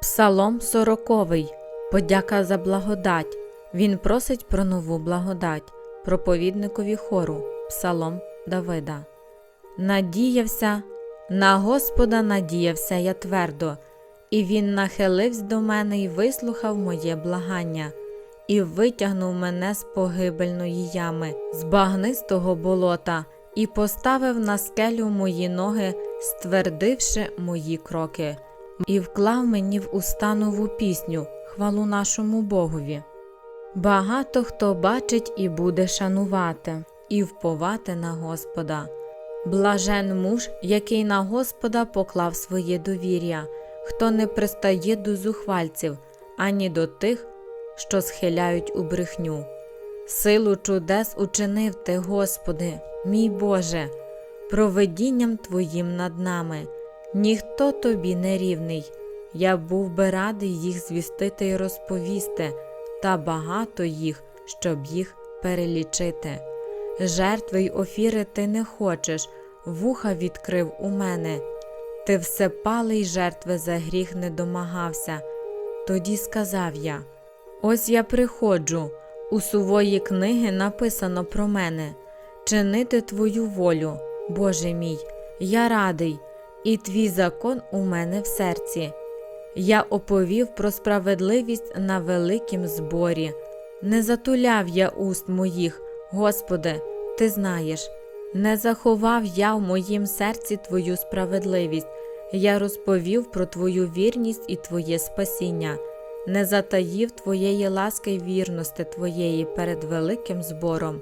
Псалом сороковий. Подяка за благодать. Він просить про нову благодать. Проповідникові хору. Псалом Давида. Надіявся, на Господа надіявся я твердо, і він нахилився до мене і вислухав моє благання, і витягнув мене з погибельної ями, з багнистого болота, і поставив на скелю мої ноги, ствердивши мої кроки, і вклав мені в уста нову пісню, хвалу нашому Богові. Багато хто бачить і буде шанувати, і вповати на Господа. Блажен муж, який на Господа поклав своє довір'я, хто не пристає до зухвальців, ані до тих, що схиляють у брехню. Силу чудес учинив ти, Господи, мій Боже, провидінням Твоїм над нами, ніхто тобі не рівний. Я був би радий їх звістити й розповісти, та багато їх, щоб їх перелічити. Жертви й офіри ти не хочеш, вуха відкрив у мене. Ти всепалий жертви за гріх не домагався. Тоді сказав я: Ось я приходжу, у сувої книги написано про мене чинити Твою волю, Боже мій, я радий, і твій закон у мене в серці. Я оповів про справедливість на великім зборі. Не затуляв я уст моїх, Господи, Ти знаєш, не заховав я в моїм серці Твою справедливість, я розповів про Твою вірність і Твоє спасіння, не затаїв Твоєї ласки й вірності Твоєї перед великим збором.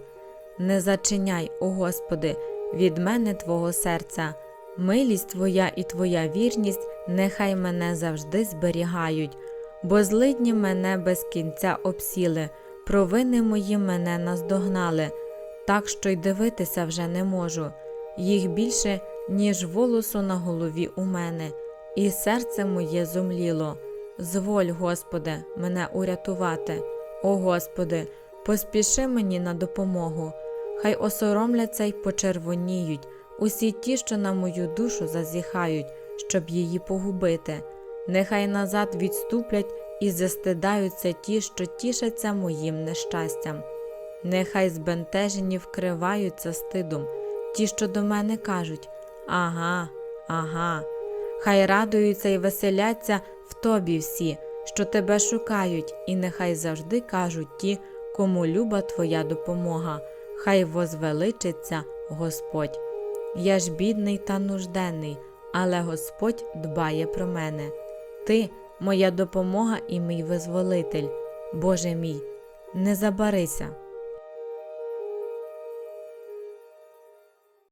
Не зачиняй, о Господи, від мене Твого серця. Милість Твоя і Твоя вірність нехай мене завжди зберігають, бо злидні мене без кінця обсіли, провини мої мене наздогнали, так що й дивитися вже не можу. Їх більше, ніж волосу на голові у мене, і серце моє зумліло. Зволь, Господи, мене урятувати. О Господи, поспіши мені на допомогу. Хай осоромляться й почервоніють усі ті, що на мою душу зазіхають, щоб її погубити. Нехай назад відступлять і застидаються ті, що тішаться моїм нещастям. Нехай збентежені вкриваються стидом, ті, що до мене кажуть Ага, ага. Хай радуються і веселяться в тобі всі, що тебе шукають, і нехай завжди кажуть ті, кому люба твоя допомога, хай возвеличиться Господь. Я ж бідний та нужденний, але Господь дбає про мене. Ти моя допомога і мій визволитель, Боже мій, не забарися.